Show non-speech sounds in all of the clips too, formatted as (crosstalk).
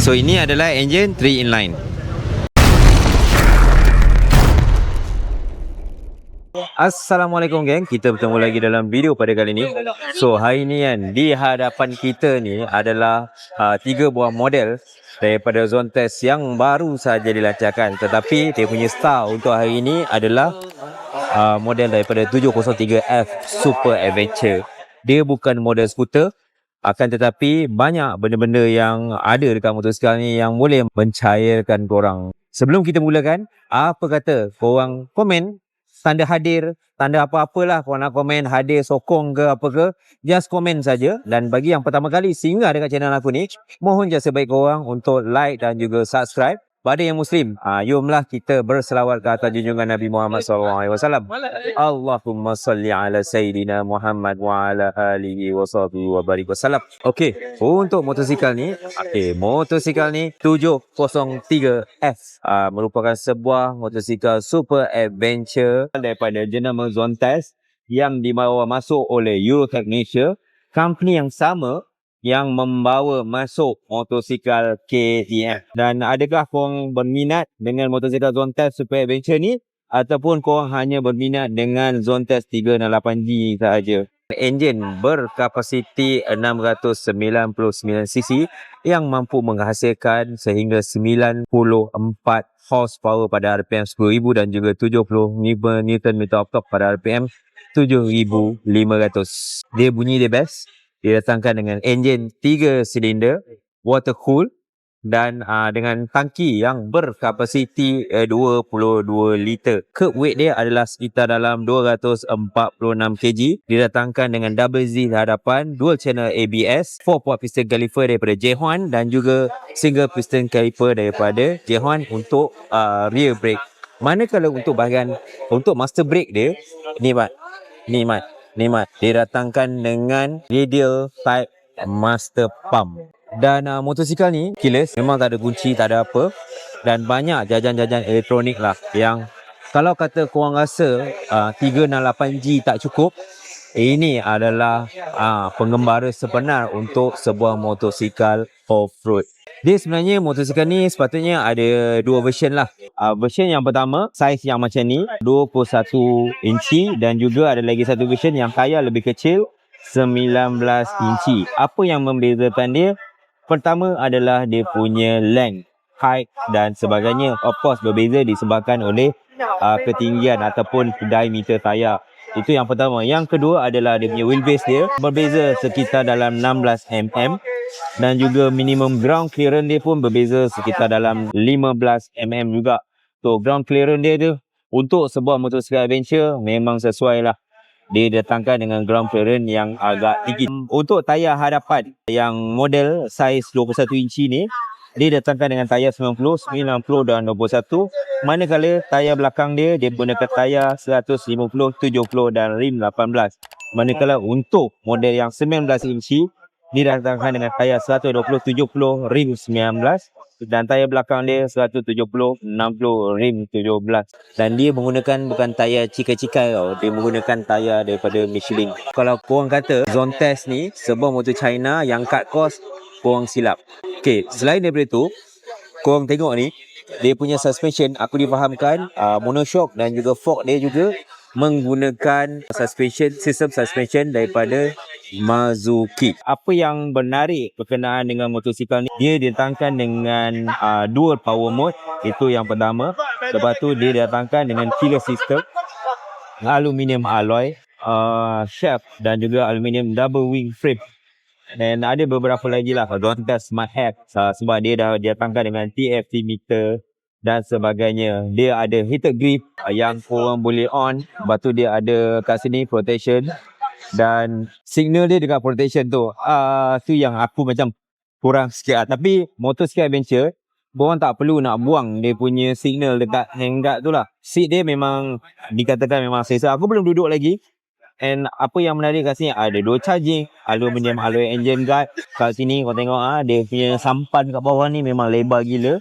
So ini adalah engine 3 inline. Assalamualaikum geng, kita bertemu lagi dalam video pada kali ini. So hari ni kan di hadapan kita ni adalah uh, tiga buah model daripada zone test yang baru saja dilancarkan. Tetapi dia punya star untuk hari ini adalah uh, model daripada 703F Super Adventure. Dia bukan model skuter akan tetapi banyak benda-benda yang ada dekat motosikal ni yang boleh mencairkan korang. Sebelum kita mulakan, apa kata korang komen tanda hadir, tanda apa-apalah korang nak komen hadir, sokong ke apa ke, just komen saja dan bagi yang pertama kali singgah dekat channel aku ni, mohon jasa baik korang untuk like dan juga subscribe. Pada yang muslim, ah jomlah kita berselawat ke atas junjungan Nabi Muhammad SAW. Allahumma salli ala sayyidina Muhammad wa ala alihi wa sahbihi wa barik wasallam. Okey, untuk motosikal ni, okey, motosikal ni 703F uh, merupakan sebuah motosikal super adventure daripada jenama Zone Test yang dibawa masuk oleh Eurotech Malaysia, company yang sama yang membawa masuk motosikal KTM. Dan adakah korang berminat dengan motosikal Zone Test Super Adventure ni ataupun korang hanya berminat dengan Zone Test 368G sahaja? Enjin berkapasiti 699cc yang mampu menghasilkan sehingga 94 horsepower pada RPM 10,000 dan juga 75 Nm torque pada RPM 7,500. Dia bunyi dia best didatangkan dengan enjin 3 silinder, water cool dan uh, dengan tangki yang berkapasiti uh, 22 liter. Curb weight dia adalah sekitar dalam 246 kg. Didatangkan dengan double Z hadapan, dual channel ABS, 4 port piston caliper daripada J1 dan juga single piston caliper daripada J1 untuk uh, rear brake. Manakala untuk bahagian untuk master brake dia, ni mat. Ni mat. Ni mat. Didatangkan dengan radial type master pump. Dan uh, motosikal ni keyless, memang tak ada kunci, tak ada apa. Dan banyak jajan-jajan elektronik lah yang kalau kata korang rasa uh, 368G tak cukup, ini adalah uh, pengembara sebenar untuk sebuah motosikal off-road. Dia sebenarnya motosikal ni sepatutnya ada dua version lah. Uh, version yang pertama, saiz yang macam ni, 21 inci dan juga ada lagi satu version yang kaya lebih kecil, 19 inci. Apa yang membezakan dia? Pertama adalah dia punya length, height dan sebagainya. Of course berbeza disebabkan oleh uh, ketinggian ataupun diameter tayar. Itu yang pertama. Yang kedua adalah dia punya wheelbase dia berbeza sekitar dalam 16 mm dan juga minimum ground clearance dia pun berbeza sekitar dalam 15 mm juga. So ground clearance dia tu untuk sebuah motosikal adventure memang sesuai lah. Dia datangkan dengan ground clearance yang agak tinggi. Untuk tayar hadapan yang model saiz 21 inci ni dia datangkan dengan tayar 90, 90 dan 21. Manakala tayar belakang dia, dia gunakan tayar 150, 70 dan rim 18. Manakala untuk model yang 19 inci, dia datangkan dengan tayar 120, 70, rim 19 dan tayar belakang dia 170, 60, rim 17. Dan dia menggunakan bukan tayar cikai-cikai tau. Dia menggunakan tayar daripada Michelin. Kalau korang kata Zone Test ni sebuah motor China yang cut cost, korang silap. Okay, selain daripada tu, korang tengok ni, dia punya suspension aku difahamkan uh, monoshock dan juga fork dia juga menggunakan suspension sistem suspension daripada Mazuki. Apa yang menarik berkenaan dengan motosikal ni, dia didatangkan dengan uh, dual power mode. Itu yang pertama. Lepas tu dia didatangkan dengan killer system, aluminium alloy, uh, shaft dan juga aluminium double wing frame. Dan ada beberapa lagi lah Donta Smart Hack uh, sebab dia dah didatangkan dengan TFT meter dan sebagainya. Dia ada heated grip uh, yang korang boleh on. Lepas tu dia ada kat sini protection dan signal dia dekat protection tu uh, tu yang aku macam kurang sikit lah. tapi motosikal adventure korang tak perlu nak buang dia punya signal dekat handguard tu lah seat dia memang dikatakan memang selesa aku belum duduk lagi and apa yang menarik kat sini ada dua charging. Aluminium alloy engine guard. Kat sini kau tengok ah dia punya sampan kat bawah ni memang lebar gila.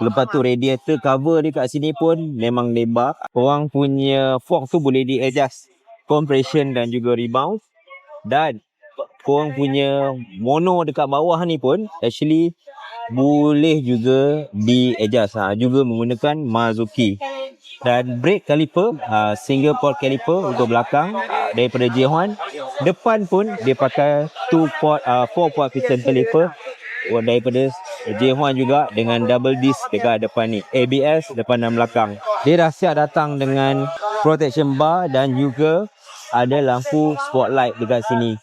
Lepas tu radiator cover dia kat sini pun memang lebar. Korang punya fork tu boleh di adjust compression dan juga rebound. Dan korang punya mono dekat bawah ni pun actually boleh juga di adjust ha, juga menggunakan Mazuki dan brake caliper uh, single port caliper untuk belakang uh, daripada J1 depan pun dia pakai two port uh, four port piston caliper. Oh, daripada J1 juga dengan double disc dekat depan ni. ABS depan dan belakang. Dia dah siap datang dengan protection bar dan juga ada lampu spotlight dekat sini.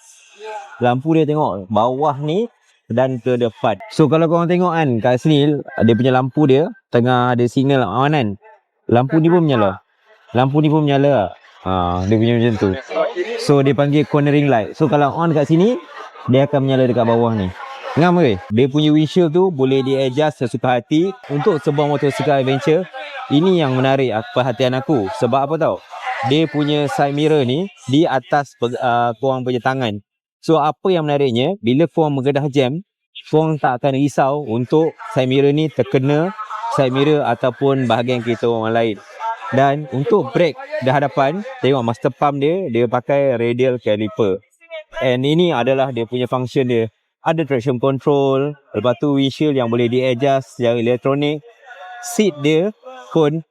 Lampu dia tengok bawah ni dan ke depan. So kalau korang tengok kan kat sini dia punya lampu dia tengah ada signal awan kan. Lampu ni pun menyala. Lampu ni pun menyala. Ha, dia punya macam tu. So dia panggil cornering light. So kalau on kat sini dia akan menyala dekat bawah ni. Ngam ke? Dia punya windshield tu boleh di adjust sesuka hati untuk sebuah motosikal adventure. Ini yang menarik perhatian aku. Sebab apa tau? Dia punya side mirror ni di atas uh, korang punya tangan. So apa yang menariknya bila korang menggedah jam korang tak akan risau untuk side mirror ni terkena side mirror ataupun bahagian kereta orang lain. Dan untuk brake di hadapan tengok master pump dia dia pakai radial caliper. And ini adalah dia punya function dia. Ada traction control, lepas tu windshield yang boleh di adjust secara elektronik. Seat dia pun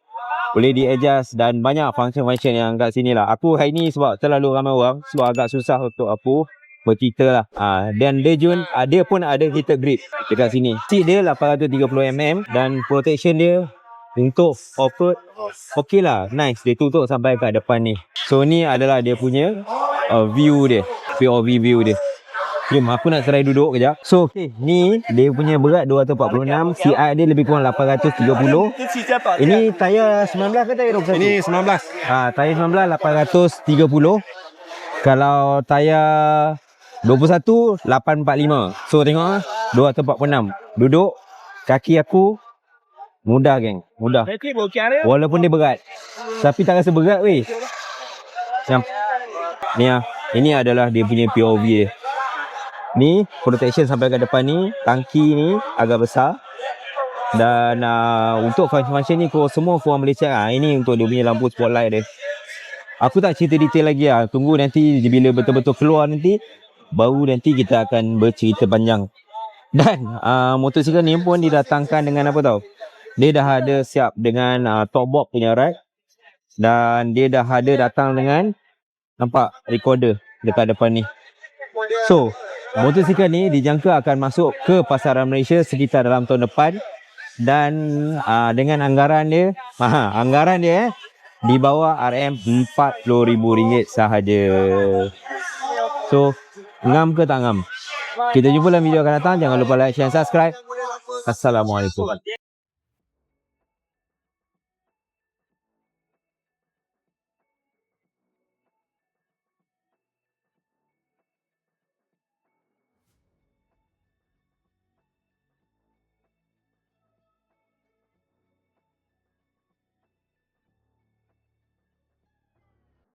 boleh di adjust dan banyak function-function yang kat sini lah. Aku hari ni sebab terlalu ramai orang sebab agak susah untuk aku bercerita lah. Ha, dan dia pun, ha, dia pun ada heated grip dekat sini. Seat dia 830mm dan protection dia untuk off-road okey lah. Nice. Dia tutup sampai kat depan ni. So ni adalah dia punya uh, view dia. POV view dia. Jom aku nak try duduk kejap. So okay, ni dia punya berat 246. CI dia lebih kurang 830. Ini tayar 19 ke tayar 21? Ini 19. Ha, tayar 19 830. Kalau tayar 21 845. So tengok ah 246. Duduk kaki aku mudah geng, mudah. Walaupun dia berat. Tapi tak rasa berat weh. Macam ni ah. Ini adalah dia punya POV dia. Ni protection sampai ke depan ni, tangki ni agak besar. Dan uh, untuk function-function ni kau semua kau boleh check ah. Ini untuk dia punya lampu spotlight dia. Aku tak cerita detail lagi ah. Tunggu nanti bila betul-betul keluar nanti baru nanti kita akan bercerita panjang. Dan uh, motosikal ni pun didatangkan dengan apa tau? Dia dah ada siap dengan uh, top box punya rack dan dia dah ada datang dengan nampak recorder dekat depan ni. So, motosikal ni dijangka akan masuk ke pasaran Malaysia sekitar dalam tahun depan dan uh, dengan anggaran dia, (laughs) ha, anggaran dia eh, di bawah RM40,000 sahaja. So, ngam ke tak ngam? Kita jumpa dalam video akan datang. Jangan lupa like, share dan subscribe. Assalamualaikum.